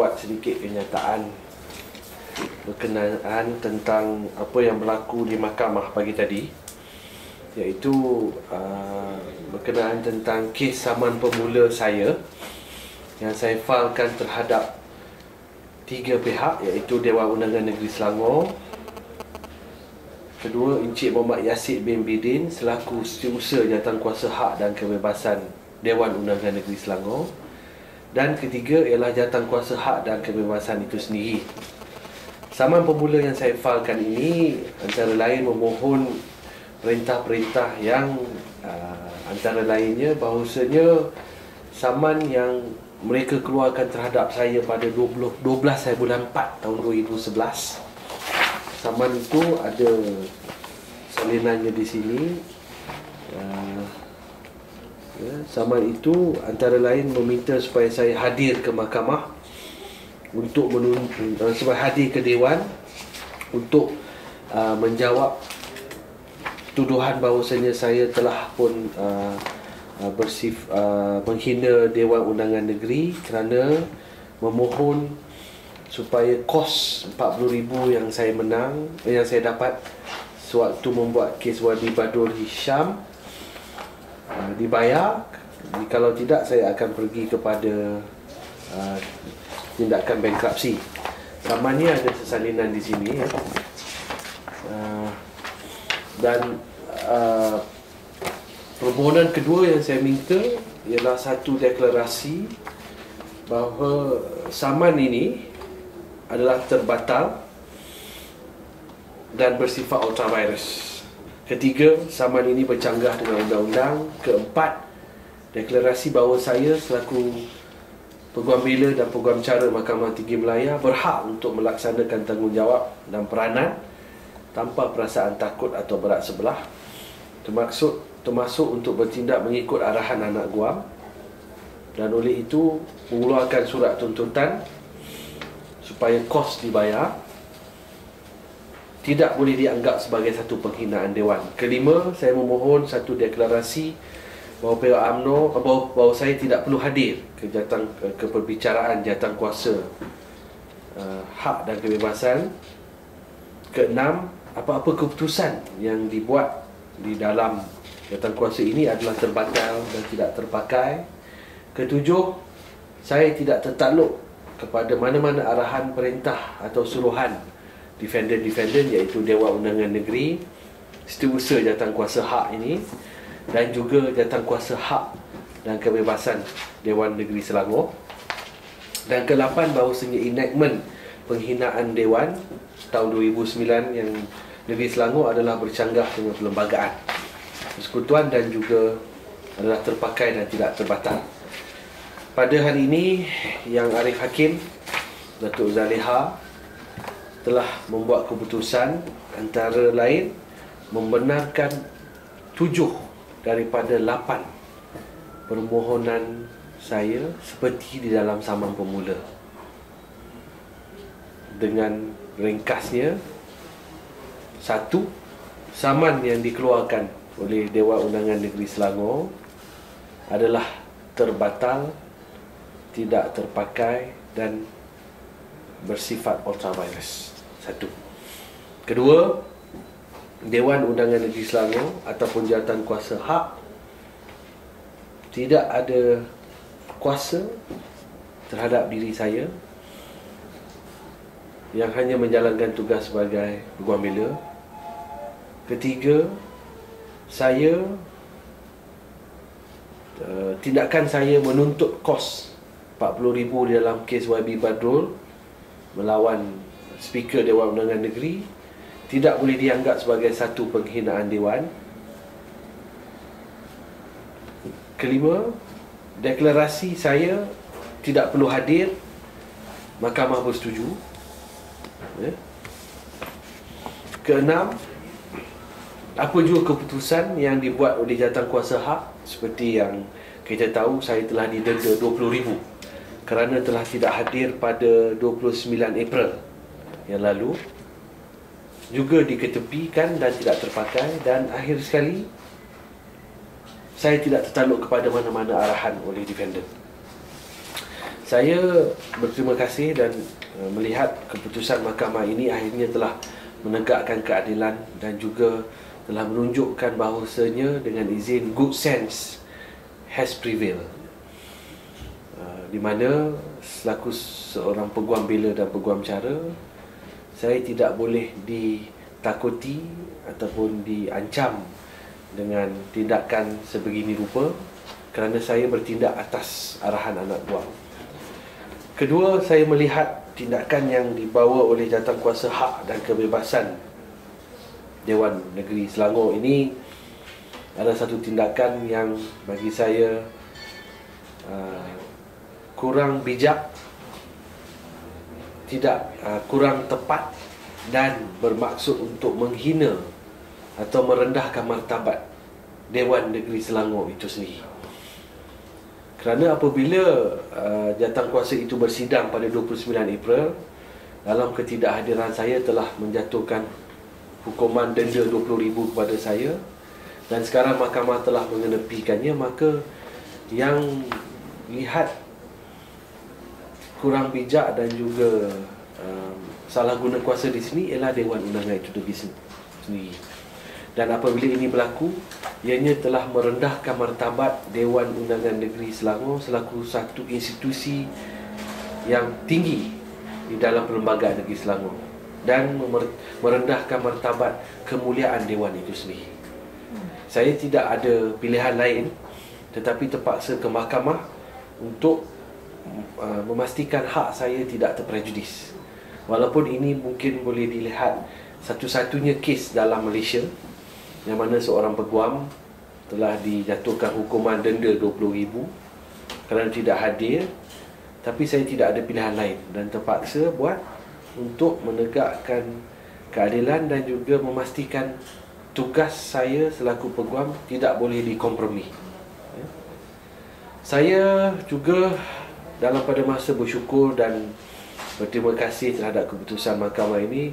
buat sedikit kenyataan berkenaan tentang apa yang berlaku di mahkamah pagi tadi iaitu uh, berkenaan tentang kes saman pemula saya yang saya failkan terhadap tiga pihak iaitu Dewan Undangan Negeri Selangor kedua Encik Muhammad Yasid bin Bidin selaku setiausaha Jawatankuasa Hak dan Kebebasan Dewan Undangan Negeri Selangor dan ketiga ialah Jawatankuasa Hak dan Kebebasan itu sendiri. Saman pemula yang saya failkan ini antara lain memohon perintah-perintah yang uh, antara lainnya bahawasanya saman yang mereka keluarkan terhadap saya pada 20, 12 saya bulan 4 tahun 2011 saman itu ada salinannya di sini. Uh, ya, saman itu antara lain meminta supaya saya hadir ke mahkamah untuk menunjuk uh, sebab hadir ke dewan untuk uh, menjawab tuduhan bahawasanya saya telah pun uh, uh, bersif uh, menghina Dewan Undangan Negeri kerana memohon supaya kos 40,000 yang saya menang yang saya dapat sewaktu membuat kes Wadi Badul Hisham uh, dibayar kalau tidak saya akan pergi kepada uh, tindakan. Saman ni ada sesalinan di sini ya. Uh, dan uh, permohonan kedua yang saya minta ialah satu deklarasi bahawa saman ini adalah terbatal dan bersifat ultravirus. Ketiga, saman ini bercanggah dengan undang-undang. Keempat, deklarasi bahawa saya selaku Peguam Bila dan Peguam Cara Mahkamah Tinggi Melaya berhak untuk melaksanakan tanggungjawab dan peranan tanpa perasaan takut atau berat sebelah. Termasuk termasuk untuk bertindak mengikut arahan anak guam. Dan oleh itu mengeluarkan surat tuntutan supaya kos dibayar tidak boleh dianggap sebagai satu penghinaan dewan. Kelima, saya memohon satu deklarasi bahawa pihak UMNO bahawa, bahawa saya tidak perlu hadir ke jatang ke perbicaraan jatang kuasa uh, hak dan kebebasan keenam apa-apa keputusan yang dibuat di dalam jatang kuasa ini adalah terbatal dan tidak terpakai ketujuh saya tidak tertakluk kepada mana-mana arahan perintah atau suruhan defendant-defendant iaitu Dewan Undangan Negeri setiausaha jatang kuasa hak ini dan juga jatang kuasa hak dan kebebasan Dewan Negeri Selangor. Dan ke-8 bahawasanya enactment penghinaan Dewan tahun 2009 yang Negeri Selangor adalah bercanggah dengan perlembagaan. Persekutuan dan juga adalah terpakai dan tidak terbatal. Pada hari ini yang Arif Hakim Datuk Zaliha telah membuat keputusan antara lain membenarkan tujuh daripada lapan permohonan saya seperti di dalam saman pemula. Dengan ringkasnya satu saman yang dikeluarkan oleh Dewan Undangan Negeri Selangor adalah terbatal tidak terpakai dan bersifat ultravirus satu kedua Dewan Undangan Negeri Selangor ataupun jawatan kuasa hak tidak ada kuasa terhadap diri saya yang hanya menjalankan tugas sebagai peguam bila. Ketiga, saya uh, tindakan saya menuntut kos 40,000 di dalam kes YB Badrul melawan speaker Dewan Undangan Negeri tidak boleh dianggap sebagai satu penghinaan dewan. Kelima, deklarasi saya tidak perlu hadir. Mahkamah bersetuju. Ya. Keenam, apa juga keputusan yang dibuat oleh jawatan kuasa hak seperti yang kita tahu saya telah didenda RM20,000 kerana telah tidak hadir pada 29 April yang lalu juga diketepikan dan tidak terpakai dan akhir sekali saya tidak tertaluk kepada mana-mana arahan oleh defendant. Saya berterima kasih dan uh, melihat keputusan mahkamah ini akhirnya telah menegakkan keadilan dan juga telah menunjukkan bahawasanya dengan izin good sense has prevailed. Uh, di mana selaku seorang peguam bela dan peguam cara saya tidak boleh ditakuti ataupun diancam dengan tindakan sebegini rupa kerana saya bertindak atas arahan anak buah. Kedua, saya melihat tindakan yang dibawa oleh Jawatankuasa Hak dan Kebebasan Dewan Negeri Selangor ini adalah satu tindakan yang bagi saya uh, kurang bijak, tidak uh, kurang tepat dan bermaksud untuk menghina atau merendahkan martabat Dewan Negeri Selangor itu sendiri. Kerana apabila uh, jatang kuasa itu bersidang pada 29 April dalam ketidakhadiran saya telah menjatuhkan hukuman denda RM20,000 kepada saya dan sekarang mahkamah telah mengenepikannya maka yang lihat kurang bijak dan juga um, salah guna kuasa di sini ialah Dewan Undangan itu sendiri. Dan apabila ini berlaku, ianya telah merendahkan martabat Dewan Undangan Negeri Selangor selaku satu institusi yang tinggi di dalam perlembagaan negeri Selangor dan merendahkan martabat kemuliaan Dewan itu sendiri. Saya tidak ada pilihan lain tetapi terpaksa ke mahkamah untuk uh, memastikan hak saya tidak terprejudis. Walaupun ini mungkin boleh dilihat satu-satunya kes dalam Malaysia yang mana seorang peguam telah dijatuhkan hukuman denda RM20,000 kerana tidak hadir tapi saya tidak ada pilihan lain dan terpaksa buat untuk menegakkan keadilan dan juga memastikan tugas saya selaku peguam tidak boleh dikompromi ya. saya juga dalam pada masa bersyukur dan berterima kasih terhadap keputusan mahkamah ini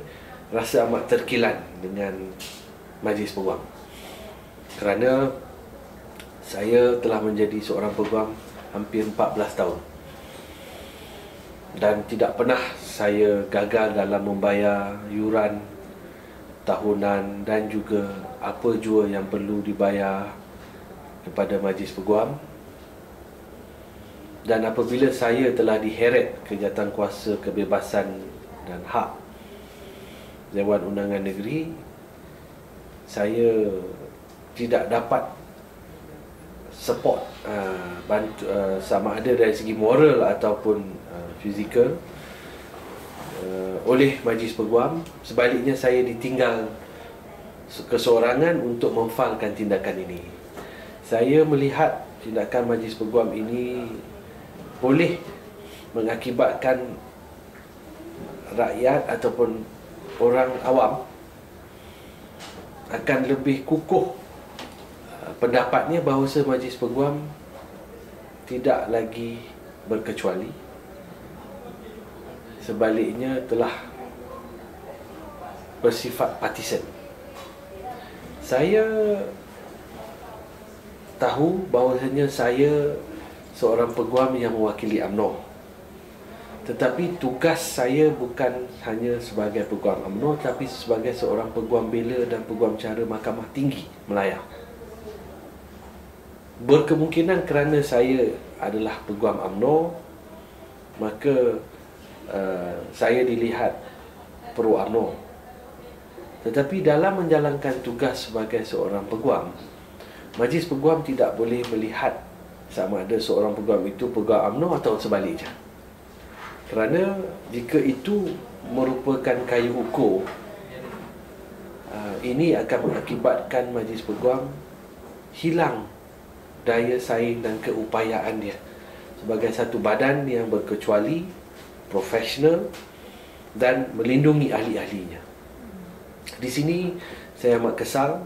rasa amat terkilan dengan majlis peguam. Kerana saya telah menjadi seorang peguam hampir 14 tahun. Dan tidak pernah saya gagal dalam membayar yuran tahunan dan juga apa jua yang perlu dibayar kepada majlis peguam dan apabila saya telah diheret ke kuasa kebebasan dan hak Dewan Undangan Negeri saya tidak dapat support uh, bantu, uh, sama ada dari segi moral ataupun uh, fizikal uh, oleh majlis peguam. Sebaliknya saya ditinggal keseorangan untuk memfalkan tindakan ini. Saya melihat tindakan majlis peguam ini boleh mengakibatkan rakyat ataupun orang awam akan lebih kukuh uh, pendapatnya bahawa majlis peguam tidak lagi berkecuali. Sebaliknya telah bersifat partisan. Saya tahu bahawasanya saya seorang peguam yang mewakili UMNO tetapi tugas saya bukan hanya sebagai peguam UMNO tapi sebagai seorang peguam bela dan peguam cara Mahkamah Tinggi Melaya. Berkemungkinan kerana saya adalah peguam UMNO maka uh, saya dilihat pro UMNO. Tetapi dalam menjalankan tugas sebagai seorang peguam, Majlis Peguam tidak boleh melihat sama ada seorang peguam itu peguam UMNO atau sebaliknya. Kerana jika itu merupakan kayu ukur uh, ini akan mengakibatkan majlis peguam hilang daya saing dan keupayaan dia. Sebagai satu badan yang berkecuali profesional dan melindungi ahli-ahlinya. Di sini saya amat kesal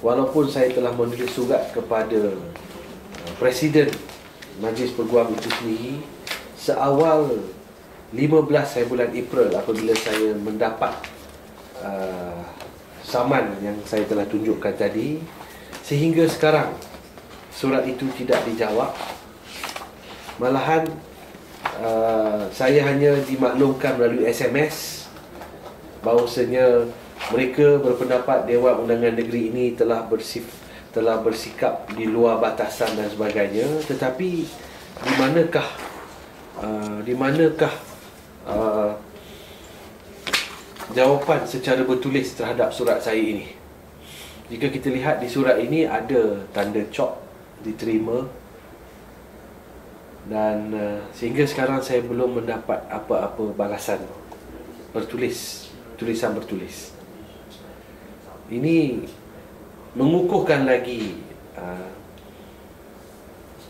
walaupun saya telah menulis surat kepada presiden majlis peguam itu sendiri seawal 15 saya bulan April apabila saya mendapat uh, saman yang saya telah tunjukkan tadi sehingga sekarang surat itu tidak dijawab. Malahan uh, saya hanya dimaklumkan melalui SMS bahawasanya mereka berpendapat Dewan Undangan Negeri ini telah bersif telah bersikap di luar batasan dan sebagainya tetapi di manakah uh, di manakah uh, jawapan secara bertulis terhadap surat saya ini? Jika kita lihat di surat ini ada tanda cop diterima dan uh, sehingga sekarang saya belum mendapat apa-apa balasan bertulis tulisan bertulis. Ini mengukuhkan lagi uh,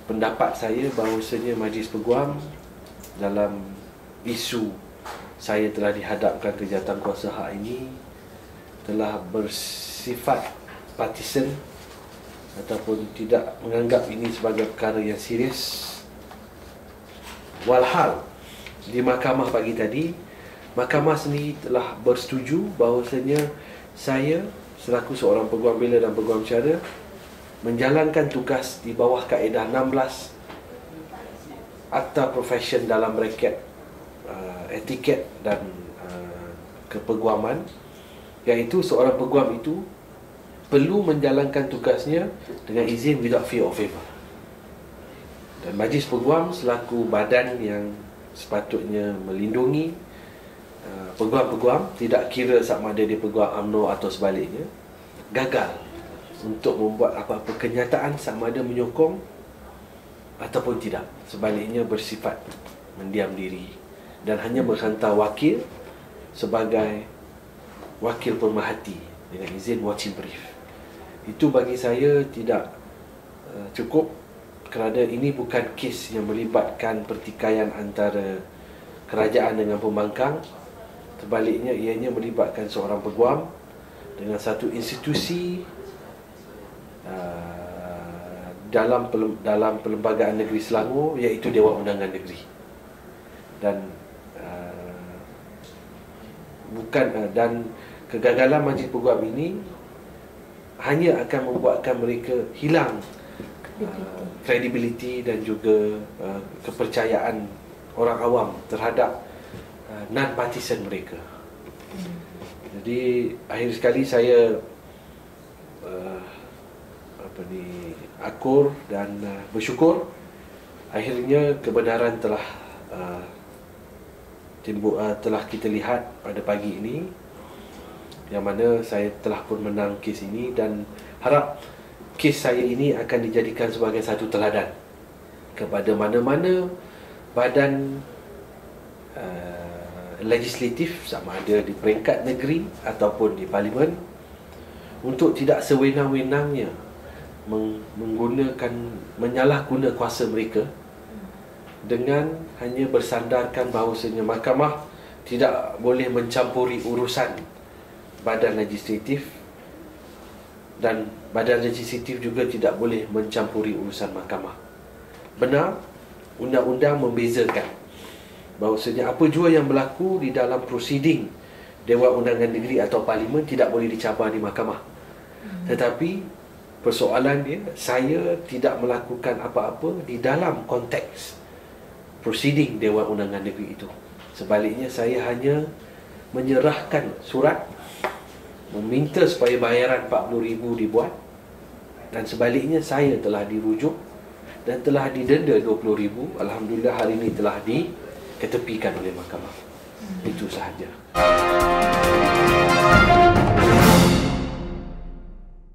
pendapat saya bahawasanya majlis peguam dalam isu saya telah dihadapkan ke kuasa hak ini telah bersifat partisan ataupun tidak menganggap ini sebagai perkara yang serius. Walhal di mahkamah pagi tadi mahkamah sendiri telah bersetuju bahawasanya saya selaku seorang peguam bela dan peguam cara menjalankan tugas di bawah kaedah 16 akta profession dalam bracket uh, etiket dan uh, kepeguaman. Iaitu seorang peguam itu perlu menjalankan tugasnya dengan izin without fear of favor dan majlis peguam selaku badan yang sepatutnya melindungi Uh, peguam-peguam tidak kira sama ada dia peguam UMNO atau sebaliknya gagal untuk membuat apa-apa kenyataan sama ada menyokong ataupun tidak. Sebaliknya bersifat mendiam diri dan hanya menghantar wakil sebagai wakil pemerhati dengan izin watching brief. Itu bagi saya tidak uh, cukup kerana ini bukan kes yang melibatkan pertikaian antara kerajaan dengan pembangkang Terbaliknya ianya melibatkan seorang peguam dengan satu institusi uh, dalam dalam perlembagaan negeri Selangor iaitu Dewan Undangan Negeri. Dan uh, bukan uh, dan kegagalan majlis peguam ini hanya akan membuatkan mereka hilang kredibiliti uh, dan juga uh, kepercayaan orang awam terhadap Uh, non-partisan mereka. Jadi akhir sekali saya uh, apa ni akur dan uh, bersyukur akhirnya kebenaran telah uh, timbul uh, telah kita lihat pada pagi ini yang mana saya telah pun menang kes ini dan harap kes saya ini akan dijadikan sebagai satu teladan kepada mana-mana badan uh, legislatif sama ada di peringkat negeri ataupun di parlimen untuk tidak sewenang-wenangnya menggunakan menyalahguna kuasa mereka dengan hanya bersandarkan bahawasanya mahkamah tidak boleh mencampuri urusan badan legislatif dan badan legislatif juga tidak boleh mencampuri urusan mahkamah. Benar, undang-undang membezakan bahawasanya apa jua yang berlaku di dalam prosiding Dewan Undangan Negeri atau Parlimen tidak boleh dicabar di mahkamah. Hmm. Tetapi persoalan dia saya tidak melakukan apa-apa di dalam konteks prosiding Dewan Undangan Negeri itu. Sebaliknya saya hanya menyerahkan surat meminta supaya bayaran 40,000 dibuat dan sebaliknya saya telah dirujuk dan telah didenda 20,000 alhamdulillah hari ini telah di ketepikan oleh mahkamah. Hmm. Itu sahaja.